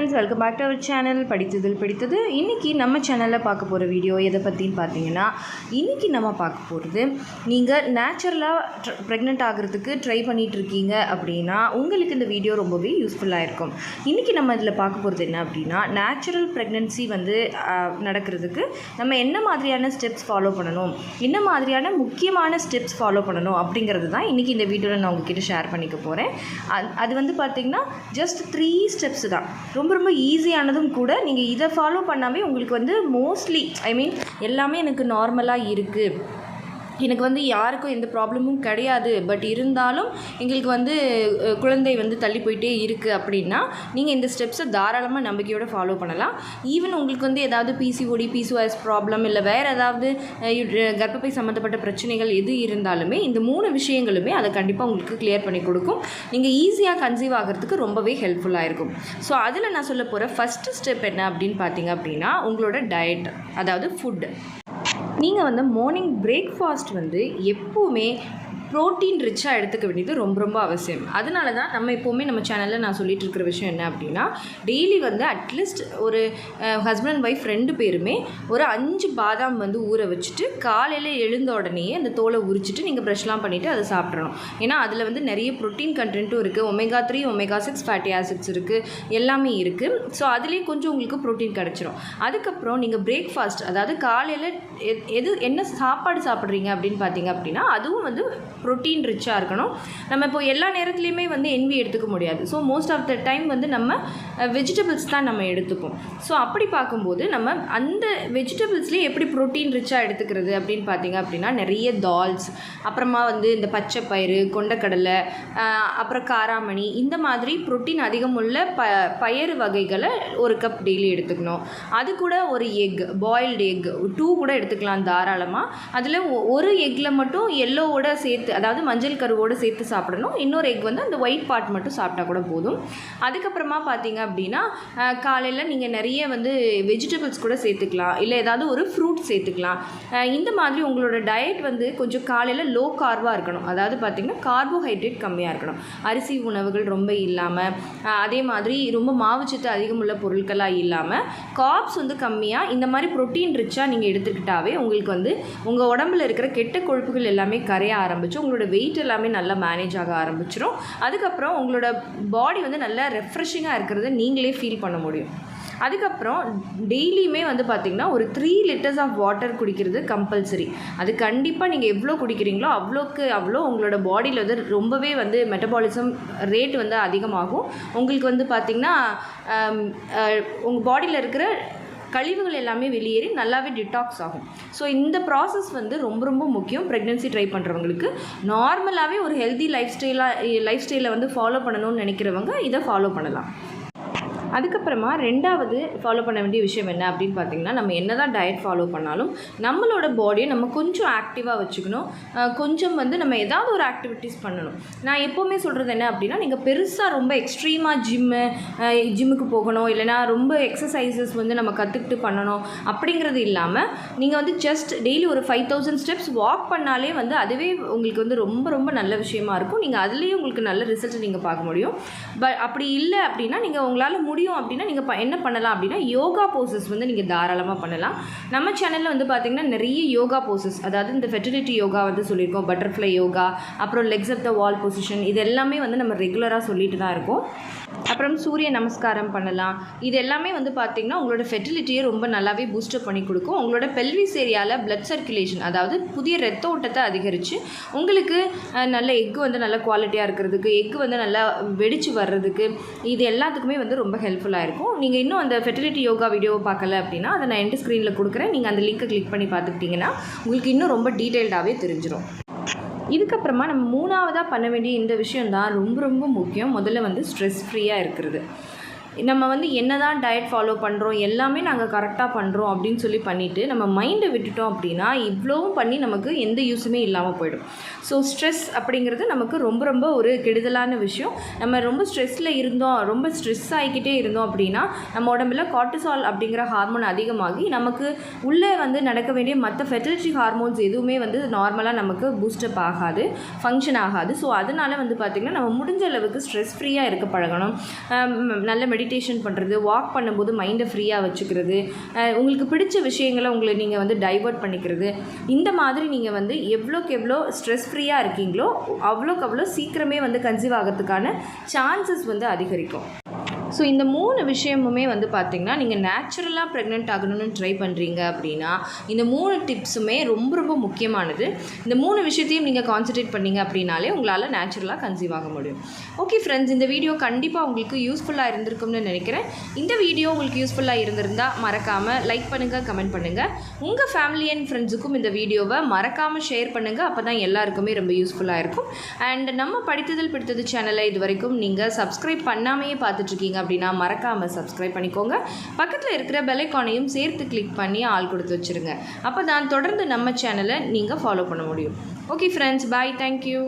Friends welcome back to our channel படித்ததில் படித்தது. இன்றைக்கி நம்ம சேனலில் பார்க்க போகிற வீடியோ எதை பற்றின்னு பார்த்தீங்கன்னா இன்றைக்கி நம்ம பார்க்க போகிறது நீங்கள் நேச்சுரலாக ப்ரெக்னென்ட் ஆகிறதுக்கு ட்ரை பண்ணிகிட்ருக்கீங்க அப்படின்னா உங்களுக்கு இந்த வீடியோ ரொம்பவே யூஸ்ஃபுல்லாக இருக்கும். இன்றைக்கி நம்ம இதில் பார்க்க போகிறது என்ன அப்படின்னா நேச்சுரல் ப்ரெக்னென்சி வந்து நடக்கிறதுக்கு நம்ம என்ன மாதிரியான ஸ்டெப்ஸ் ஃபாலோ பண்ணணும் என்ன மாதிரியான முக்கியமான ஸ்டெப்ஸ் ஃபாலோ பண்ணணும் அப்படிங்கிறது தான் இன்றைக்கி இந்த வீடியோவில் நான் உங்ககிட்ட ஷேர் பண்ணிக்க போகிறேன் அது வந்து பார்த்திங்கன்னா ஜஸ்ட் த்ரீ ஸ்டெப்ஸ் தான். ரொம்ப ரொம்ப ஈஸியானதும் கூட நீங்கள் இதை ஃபாலோ பண்ணாவே உங்களுக்கு வந்து மோஸ்ட்லி ஐ மீன் எல்லாமே எனக்கு நார்மலாக இருக்குது எனக்கு வந்து யாருக்கும் எந்த ப்ராப்ளமும் கிடையாது. பட் இருந்தாலும் எங்களுக்கு வந்து குழந்தை வந்து தள்ளி போயிட்டே இருக்குது அப்படின்னா நீங்கள் இந்த ஸ்டெப்ஸை தாராளமாக நம்பிக்கையோடு ஃபாலோ பண்ணலாம். ஈவன் உங்களுக்கு வந்து ஏதாவது பிசிஓடி பிசிஓஎஸ் ப்ராப்ளம் இல்லை வேறு ஏதாவது கர்ப்பப்பை சம்மந்தப்பட்ட பிரச்சனைகள் எது இருந்தாலுமே இந்த மூணு விஷயங்களுமே அதை கண்டிப்பாக உங்களுக்கு கிளியர் பண்ணி கொடுக்கும். நீங்கள் ஈஸியாக கன்சீவ் ஆகிறதுக்கு ரொம்பவே ஹெல்ப்ஃபுல்லாக இருக்கும். ஸோ அதில் நான் சொல்ல போகிற ஃபஸ்ட்டு ஸ்டெப் என்ன அப்படின்னு பார்த்தீங்க அப்படின்னா உங்களோட டயட் அதாவது ஃபுட்டு நீங்கள் வந்து மார்னிங் பிரேக்ஃபாஸ்ட் வந்து எப்போவுமே ப்ரோட்டீன் ரிச்சாக எடுத்துக்க வேண்டியது ரொம்ப ரொம்ப அவசியம். அதனால தான் நம்ம எப்போவுமே நம்ம சேனலில் நான் சொல்லிட்டு இருக்கிற விஷயம் என்ன அப்படின்னா டெய்லி வந்து அட்லீஸ்ட் ஒரு ஹஸ்பண்ட் அண்ட் ஒய்ஃப் ரெண்டு பேருமே ஒரு அஞ்சு பாதாம் வந்து ஊற வச்சுட்டு காலையில் எழுந்த உடனேயே அந்த தோலை உரிச்சிட்டு நீங்கள் ப்ரஷ்லாம் பண்ணிவிட்டு அதை சாப்பிட்றணும் ஏன்னா அதில் வந்து நிறைய ப்ரோட்டீன் கண்டென்ட்டும் இருக்குது omega three omega six fatty acids இருக்குது எல்லாமே இருக்குது ஸோ அதுலேயே கொஞ்சம் உங்களுக்கு ப்ரோட்டீன் கிடச்சிரும். அதுக்கப்புறம் நீங்கள் பிரேக்ஃபாஸ்ட் அதாவது காலையில் எது என்ன சாப்பாடு சாப்பிட்றீங்க அப்படின்னு பார்த்தீங்க அப்படின்னா அதுவும் வந்து ப்ரோட்டீன் ரிச்சாக இருக்கணும். நம்ம இப்போ எல்லா நேரத்துலையுமே வந்து என்வி எடுத்துக்க முடியாது. So most of the time வந்து நம்ம வெஜிடபிள்ஸ் தான் நம்ம எடுத்துப்போம். ஸோ அப்படி பார்க்கும்போது நம்ம அந்த வெஜிடபிள்ஸ்லேயே எப்படி ப்ரோட்டீன் ரிச்சாக எடுத்துக்கிறது அப்படின்னு பார்த்தீங்க அப்படின்னா நிறைய தால்ஸ் அப்புறமா வந்து இந்த பச்சை பயிறு கொண்டக்கடலை அப்புறம் காராமணி இந்த மாதிரி ப்ரோட்டீன் அதிகம் உள்ள ப பயறு வகைகளை ஒரு கப் டெய்லி எடுத்துக்கணும். அது கூட ஒரு எக் பாயில்டு எக் டூ கூட எடுத்துக்கலாம் தாராளமாக அதில் ஒரு எக்கில் மட்டும் எல்லோவோட சேர்த்து அதாவது மஞ்சள் கருவோடு சேர்த்து சாப்பிடணும். இன்னொரு எக் வந்து அந்த ஒயிட் பார்ட் மட்டும் சாப்பிட்டா கூட போதும். அதுக்கப்புறமா பார்த்தீங்க அப்படின்னா காலையில் நீங்கள் நிறைய வந்து வெஜிடபிள்ஸ் கூட சேர்த்துக்கலாம். இல்லை ஏதாவது ஒரு ஃப்ரூட் சேர்த்துக்கலாம். இந்த மாதிரி உங்களோட டயட் வந்து கொஞ்சம் காலையில் லோ கார்வாக இருக்கணும். அதாவது பார்த்திங்கன்னா கார்போஹைட்ரேட் கம்மியாக இருக்கணும். அரிசி உணவுகள் ரொம்ப இல்லாமல் அதே மாதிரி ரொம்ப மாவுச்சத்து அதிகமுள்ள பொருட்களாக இல்லாமல் கார்ப்ஸ் வந்து கம்மியாக இந்த மாதிரி ப்ரோட்டீன் ரிச்சாக நீங்கள் எடுத்துக்கிட்டாவே உங்களுக்கு வந்து உங்கள் உடம்புல இருக்கிற கெட்ட கொழுப்புகள் எல்லாமே கரைய ஆரம்பிச்சு உங்களோட வெயிட் எல்லாமே நல்லா மேனேஜ் ஆக ஆரம்பிச்சிடும் அதுக்கப்புறம் உங்களோட பாடி வந்து நல்லா ரெஃப்ரெஷிங்காக இருக்கிறத நீங்களே ஃபீல் பண்ண முடியும். அதுக்கப்புறம் டெய்லியுமே வந்து பார்த்திங்கன்னா ஒரு த்ரீ லிட்டர்ஸ் ஆஃப் வாட்டர் குடிக்கிறது கம்பல்சரி அது கண்டிப்பாக நீங்கள் எவ்வளோ குடிக்கிறீங்களோ அவ்வளோக்கு அவ்வளோ உங்களோட பாடியில் வந்து ரொம்பவே வந்து மெட்டபாலிசம் ரேட் வந்து அதிகமாகும். உங்களுக்கு வந்து பார்த்திங்கன்னா உங்கள் பாடியில் இருக்கிற கழிவுகள் எல்லாமே வெளியேறி நல்லாவே டிடாக்ஸ் ஆகும். ஸோ இந்த ப்ராசஸ் வந்து ரொம்ப ரொம்ப முக்கியம். ப்ரெக்னென்சி ட்ரை பண்ணுறவங்களுக்கு நார்மலாகவே ஒரு ஹெல்தி லைஃப் ஸ்டைலாக லைஃப் ஸ்டைலை வந்து ஃபாலோ பண்ணணும்னு நினைக்கிறவங்க இதை ஃபாலோ பண்ணலாம். அதுக்கப்புறமா ரெண்டாவது ஃபாலோ பண்ண வேண்டிய விஷயம் என்ன அப்படின்னு பார்த்தீங்கன்னா நம்ம என்ன தான் டயட் ஃபாலோ பண்ணாலும் நம்மளோட பாடியை நம்ம கொஞ்சம் ஆக்டிவாக வச்சுக்கணும். கொஞ்சம் வந்து நம்ம ஏதாவது ஒரு ஆக்டிவிட்டீஸ் பண்ணணும். நான் எப்போவுமே சொல்கிறது என்ன அப்படின்னா நீங்கள் பெருசாக ரொம்ப எக்ஸ்ட்ரீமாக ஜிம்மு ஜிம்முக்கு போகணும். இல்லைனா ரொம்ப எக்ஸசைசஸ் வந்து நம்ம கற்றுக்கிட்டு பண்ணணும் அப்படிங்கிறது இல்லாமல் நீங்கள் வந்து ஜஸ்ட் டெய்லி ஒரு ஃபைவ் தௌசண்ட் ஸ்டெப்ஸ் வாக் பண்ணாலே வந்து அதுவே உங்களுக்கு வந்து ரொம்ப ரொம்ப நல்ல விஷயமா இருக்கும். நீங்கள் அதுலேயும் உங்களுக்கு நல்ல ரிசல்ட் நீங்கள் பார்க்க முடியும். பட் அப்படி இல்லை அப்படின்னா நீங்கள் உங்களால் முடி முடியும் அப்படின்னா நீங்கள் ப என்ன பண்ணலாம் அப்படின்னா யோகா போசஸ் வந்து நீங்கள் தாராளமாக பண்ணலாம். நம்ம சேனலில் வந்து பார்த்திங்கன்னா நிறைய யோகா போசஸ் அதாவது இந்த ஃபெர்டிலிட்டி யோகா வந்து சொல்லியிருக்கோம் பட்டர்ஃப்ளை யோகா அப்புறம் legs of the wall position இது எல்லாமே வந்து நம்ம ரெகுலராக சொல்லிட்டு தான் இருக்கோம். அப்புறம் சூரிய நமஸ்காரம் பண்ணலாம். இது எல்லாமே வந்து பார்த்திங்கன்னா உங்களோட ஃபெர்டிலிட்டியை ரொம்ப நல்லாவே பூஸ்டப் பண்ணி கொடுக்கும். உங்களோட பெல்விஸ் ஏரியாவில் பிளட் சர்க்குலேஷன் அதாவது புதிய ரத்த ஓட்டத்தை அதிகரித்து உங்களுக்கு நல்ல எக் வந்து நல்ல குவாலிட்டியாக இருக்கிறதுக்கு எக் வந்து நல்லா வெடித்து வர்றதுக்கு இது எல்லாத்துக்குமே வந்து ரொம்ப ஹெல்ப் ஹெல்ப்ஃபுல்லாக இருக்கும். நீங்கள் இன்னும் அந்த ஃபெர்டிலிட்டி யோகா வீடியோவை பார்க்கல அப்படின்னா அதை நான் எண்டு ஸ்க்ரீனில் கொடுக்குறேன். நீங்கள் அந்த லிங்க்கை கிளிக் பண்ணி பார்த்துக்கிட்டிங்கன்னா உங்களுக்கு இன்னும் ரொம்ப டீட்டெயில்டாகவே தெரிஞ்சிடும் இதுக்கப்புறமா நம்ம மூணாவதாக பண்ண வேண்டிய இந்த விஷயம் தான் ரொம்ப ரொம்ப முக்கியம். முதல்ல வந்து ஸ்ட்ரெஸ் ஃப்ரீயாக இருக்கிறது. நம்ம வந்து என்ன தான் டயட் ஃபாலோ பண்ணுறோம் எல்லாமே நாங்கள் கரெக்டாக பண்ணுறோம் அப்படின்னு சொல்லி பண்ணிவிட்டு நம்ம மைண்டை விட்டுட்டோம் அப்படின்னா இவ்வளோவும் பண்ணி நமக்கு எந்த யூஸுமே இல்லாமல் போயிடும். ஸோ ஸ்ட்ரெஸ் அப்படிங்கிறது நமக்கு ரொம்ப ரொம்ப ஒரு கெடுதலான விஷயம். நம்ம ரொம்ப ஸ்ட்ரெஸ்ஸில் இருந்தோம் ரொம்ப ஸ்ட்ரெஸ் ஆகிக்கிட்டே இருந்தோம் அப்படின்னா நம்ம உடம்புல கார்டிசால் அப்படிங்கிற ஹார்மோன் அதிகமாகி நமக்கு உள்ளே வந்து நடக்க வேண்டிய மற்ற ஃபெர்டிலிட்டி ஹார்மோன்ஸ் எதுவுமே வந்து நார்மலாக நமக்கு பூஸ்டப் ஆகாது ஃபங்க்ஷன் ஆகாது. ஸோ அதனால் வந்து பார்த்திங்கன்னா நம்ம முடிஞ்ச அளவுக்கு ஸ்ட்ரெஸ் ஃப்ரீயாக இருக்க பழகணும். நல்ல மெடி மெடிடேஷன் பண்ணுறது வாக் பண்ணும்போது மைண்டை ஃப்ரீயாக வச்சுக்கிறது உங்களுக்கு பிடிச்ச விஷயங்களை உங்களை நீங்கள் வந்து டைவர்ட் பண்ணிக்கிறது இந்த மாதிரி நீங்கள் வந்து எவ்வளோக்கு எவ்வளோ ஸ்ட்ரெஸ் ஃப்ரீயாக இருக்கீங்களோ அவ்வளோக்கு அவ்வளோ சீக்கிரமே வந்து கன்சீவ் ஆகிறதுக்கான சான்சஸ் வந்து அதிகரிக்கும். ஸோ இந்த மூணு விஷயமுமே வந்து பார்த்திங்கன்னா நீங்கள் நேச்சுரலாக ப்ரெக்னென்ட் ஆகணும்னு ட்ரை பண்ணுறீங்க அப்படின்னா இந்த மூணு டிப்ஸுமே ரொம்ப ரொம்ப முக்கியமானது. இந்த மூணு விஷயத்தையும் நீங்கள் கான்சன்ட்ரேட் பண்ணீங்க அப்படின்னாலே உங்களால் நேச்சுரலாக கன்சீவ் ஆக முடியும். ஓகே ஃப்ரெண்ட்ஸ் இந்த வீடியோ கண்டிப்பாக உங்களுக்கு யூஸ்ஃபுல்லாக இருந்திருக்கும்னு நினைக்கிறேன். இந்த வீடியோ உங்களுக்கு யூஸ்ஃபுல்லாக இருந்திருந்தால் மறக்காமல் லைக் பண்ணுங்கள் கமெண்ட் பண்ணுங்கள் உங்கள் ஃபேமிலி அண்ட் ஃப்ரெண்ட்ஸுக்கும் இந்த வீடியோவை மறக்காமல் ஷேர் பண்ணுங்கள் அப்போ தான் எல்லாருக்குமே ரொம்ப யூஸ்ஃபுல்லாக இருக்கும். அண்ட் நம்ம படித்ததில் பிடித்தது சேனலை இது வரைக்கும் நீங்கள் சப்ஸ்கிரைப் பண்ணாமையே பார்த்துட்ருக்கீங்க அப்படின்னா மறக்காமல் சப்ஸ்கிரைப் பண்ணிக்கோங்க. பக்கத்தில் இருக்கிற பெலைக்கானையும் சேர்த்து கிளிக் பண்ணி ஆள் கொடுத்து வச்சுருங்க. அப்போ தான் தொடர்ந்து நம்ம சேனலை நீங்கள் ஃபாலோ பண்ண முடியும். Okay friends bye thank you